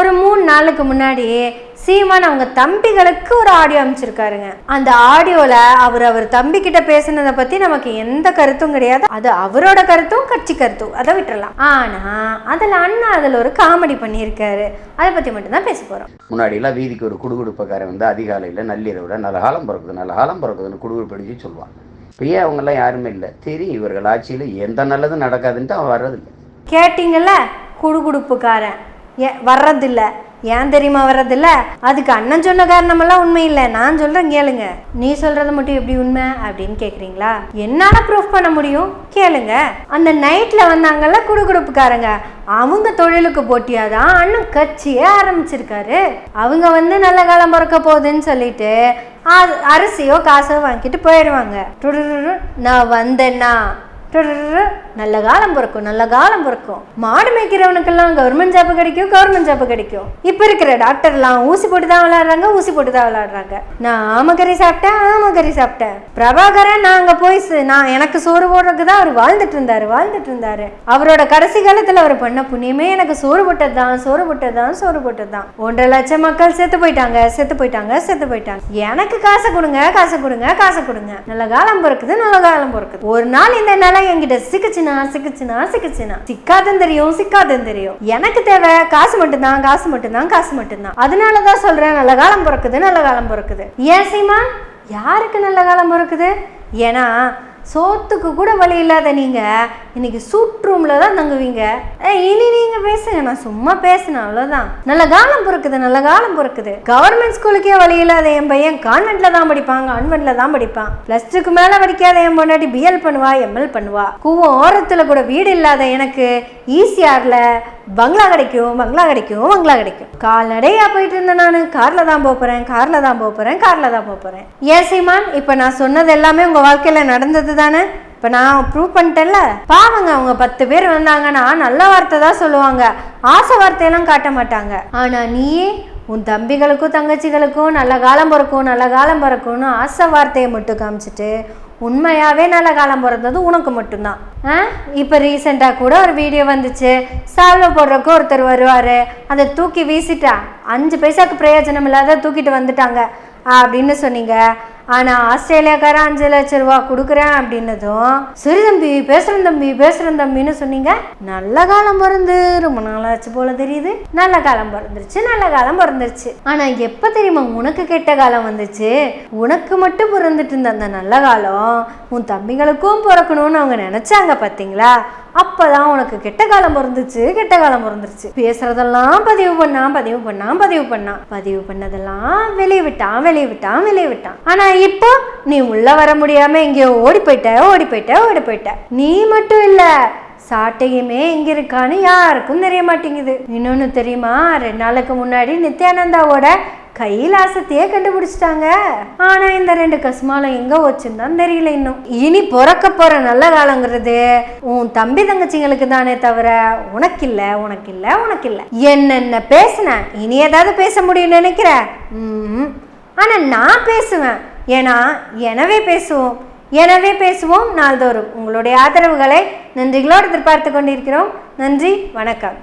ஒரு மூணு நாளுக்கு முன்னாடி சீமான் அவங்க தம்பிகளுக்கு ஒரு ஆடியோ அமைச்சிருக்காருங்க. அந்த ஆடியோல அவர் அவர் தம்பி கிட்ட பேசுனதை பத்தி நமக்கு எந்த கருத்தும் கிடையாது. அது அவரோட கருத்தும் கட்சி கருத்தும். அதை விட்டுறலாம். ஆனா அதுல அண்ணா அதுல ஒரு காமெடி பண்ணியிருக்காரு. அதை பத்தி மட்டும்தான் பேச போறோம். முன்னாடியெல்லாம் வீதிக்கு ஒரு குடுகுடுப்பக்காரன் வந்து அதிகாலையில் நள்ளிரவில் நல்ல காலம் பிறக்குது நல்ல காலம் பிறக்குதுன்னு குடுகுடுப்பு அடிச்சு சொல்லுவான் இப்போ ஏன் அவங்கெல்லாம் யாருமே இல்லை? தெரியும் இவர்கள் ஆட்சியில் எந்த நல்லதும் நடக்காதுன்ட்டு அவன் வர்றதில்லை. கேட்டிங்கல்ல? குடுகுடுப்புக்காரன். வர்றதில்லை. ஏன் தெரியுமா வர்றதில்ல? அதுக்கு அண்ணன் சொன்ன காரணமெல்லாம் உண்மை இல்லை. நான் சொல்கிறேன் கேளுங்க. நீ சொல்கிறது மட்டும் எப்படி உண்மை அப்படின்னு கேட்குறீங்களா என்னால் ப்ரூஃப் பண்ண முடியும்? கேளுங்க. அந்த நைட்டில் வந்தாங்கல்ல குடுகுடுப்புக்காரங்க. அவங்க தொழிலுக்கு போட்டியாக தான் அண்ணன் கட்சியே ஆரம்பிச்சிருக்காரு. அவங்க வந்து நல்ல காலம் பிறக்க போகுதுன்னு சொல்லிட்டு அரிசியோ காசோ வாங்கிட்டு போயிடுவாங்க நான் வந்தேன்னா நல்ல காலம் பிறக்கும் நல்ல காலம் பிறக்கும். மாடு மேய்க்கிறவனுக்கெல்லாம் கவர்மெண்ட் ஜாப் கிடைக்கும் கவர்மெண்ட் ஜாப் கிடைக்கும். இப்போ இருக்கிற டாக்டர்லாம் ஊசி போட்டு தான் விளையாடுறாங்க ஊசி போட்டு தான் விளையாடுறாங்க. நான் ஆமக்கறி சாப்பிட்டேன் ஆமக்கறி சாப்பிட்டேன். பிரபாகரன் நான் அங்கே போய் நான் எனக்கு சோறு போடுறதுக்கு தான் அவர் வாழ்ந்துட்டு இருந்தாரு வாழ்ந்துட்டு இருந்தாரு. அவரோட கடைசி காலத்தில் அவர் பண்ண புண்ணியமே எனக்கு சோறு போட்டது தான் சோறு போட்டது தான் சோறு போட்டது தான் ஒன்றரை லட்சம் மக்கள் செத்து போயிட்டாங்க செத்து போயிட்டாங்க செத்து போயிட்டாங்க. எனக்கு காசை கொடுங்க காசை கொடுங்க காசை கொடுங்க. நல்ல காலம் பிறக்குது நல்ல காலம் பிறக்குது. ஒரு நாள் இந்த நிலம் என்கிட்ட சிக்கிச்சுனா சிக்கிச்சுனா சிக்கிச்சுனா. சிக்காதுன்னு தெரியும் சிக்காதுன்னு தெரியும். எனக்கு தேவை காசு மட்டும்தான் காசு மட்டும்தான் காசு மட்டும்தான். அதனால தான் சொல்றேன் நல்ல காலம் பிறக்குது நல்ல காலம் பிறக்குது. ஏன் சீமா? யாருக்கு நல்ல காலம் பிறக்குது? ஏன்னா சோத்துக்கு கூட வழி இல்லாத நீங்கள் இன்னைக்கு சூட் ரூமில் தான் தங்குவீங்க. ஏய், இனி நீங்கள் பேசுங்க. நான் சும்மா பேசினேன் அவ்வளோதான் நல்ல காலம் பிறக்குது நல்ல காலம் பிறக்குது. கவர்மெண்ட் ஸ்கூலுக்கே வழி இல்லாத என் பையன் கான்வென்ட்டில் தான் படிப்பான் கான்வென்ட்டில் தான் படிப்பான். ப்ளஸ் டூக்கு மேலே படிக்காத என் பொண்டாட்டி பிஎல் பண்ணுவா எம்எல் பண்ணுவா. கூவம் ஓரத்தில் கூட வீடு இல்லாத எனக்கு ஈசிஆரில் பங்களா கிடைக்கும் பங்களா கிடைக்கும் பங்களா கிடைக்கும். கால்நடையாக போயிட்டு இருந்தேன் நான். காரில் தான் போகிறேன் காரில் தான் போகிறேன் காரில் தான் போகிறேன் போறேன். ஏன் சீமான் நான் சொன்னது எல்லாமே உங்கள் வாழ்க்கையில் நடந்தது தானே இப்போ நான் ப்ரூவ் பண்ணிட்டேன்ல? பாவங்க அவங்க பத்து பேர் வந்தாங்கன்னா நல்ல வார்த்தை தான் சொல்லுவாங்க. ஆசை வார்த்தையெல்லாம் காட்ட மாட்டாங்க. ஆனா நீயே உன் தம்பிகளுக்கும் தங்கச்சிகளுக்கும் நல்ல காலம் பிறக்கும் நல்ல காலம் பிறக்கும்னு ஆசை வார்த்தையை மட்டும் காமிச்சிட்டு உண்மையாவே நல்ல காலம் பிறந்தது உனக்கு மட்டும்தான். ஆ? இப்போ ரீசெண்டாக கூட ஒரு வீடியோ வந்துச்சு. சால்வை போடுறக்கு ஒருத்தர் வருவார். அதை தூக்கி வீசிட்டா அஞ்சு பைசாக்கு பிரயோஜனம் இல்லாத தூக்கிட்டு வந்துட்டாங்க. அப்படின்னு சொன்னீங்க. ஆனால் ஆஸ்திரேலியாக்காரன் அஞ்சு லட்ச ரூபா கொடுக்குறேன் அப்படின்னதும் சரி தம்பி பேசுகிறேன் தம்பி பேசுகிறேன் தம்பின்னு சொன்னீங்க. நல்ல காலம் பிறந்து ரொம்ப நாளாச்சு போல தெரியுது. நல்ல காலம் பிறந்துருச்சு நல்ல காலம் பிறந்துருச்சு. ஆனால் எப்போ தெரியுமா உனக்கு கெட்ட காலம் வந்துச்சு? உனக்கு மட்டும் பிறந்துட்டு இருந்த அந்த நல்ல காலம் உன் தம்பிகளுக்கும் பிறக்கணும்னு அவங்க நினச்சாங்க பார்த்தீங்களா அப்பதான் உனக்கு கெட்ட காலம் பிறந்துச்சு கெட்ட காலம் பிறந்துருச்சு. பேசுறதெல்லாம் பதிவு பண்ணான் பதிவு பண்ணான் பதிவு பண்ணான். பதிவு பண்ணதெல்லாம் வெளியே விட்டான் வெளியே விட்டான் வெளியே விட்டான். ஆனா இப்போ நீ உள்ள வர முடியாம எங்கேயோ ஓடி போயிட்ட ஓடி போயிட்ட ஓடி போயிட்ட. நீ மட்டும் இல்ல சாட்டையுமே எங்க இருக்கான்னு யாருக்கும் தெரிய மாட்டேங்குது. இன்னொன்னு தெரியுமா? ரெண்டு நாளுக்கு முன்னாடி நித்யானந்தாவோட கைலாசத்தையே கண்டுபிடிச்சிட்டாங்க. ஆனா இந்த ரெண்டு கசுமாலம் எங்க வச்சுன்னு தெரியல இன்னும். இனி பிறக்க போற நல்ல காலங்கிறது உன் தம்பி தங்கச்சிங்களுக்கு தானே தவிர உனக்கு இல்ல உனக்கு இல்ல உனக்கு இல்ல என்னென்ன பேசின? இனி ஏதாவது பேச முடியும்னு நினைக்கிற? ஆனா நான் பேசுவேன். ஏன்னா எனவே பேசுவோம். எனவே பேசுவோம் நாள்தோறும். உங்களுடைய ஆதரவுகளை நன்றிகளோடு எதிர்பார்த்து கொண்டிருக்கிறோம். நன்றி வணக்கம்.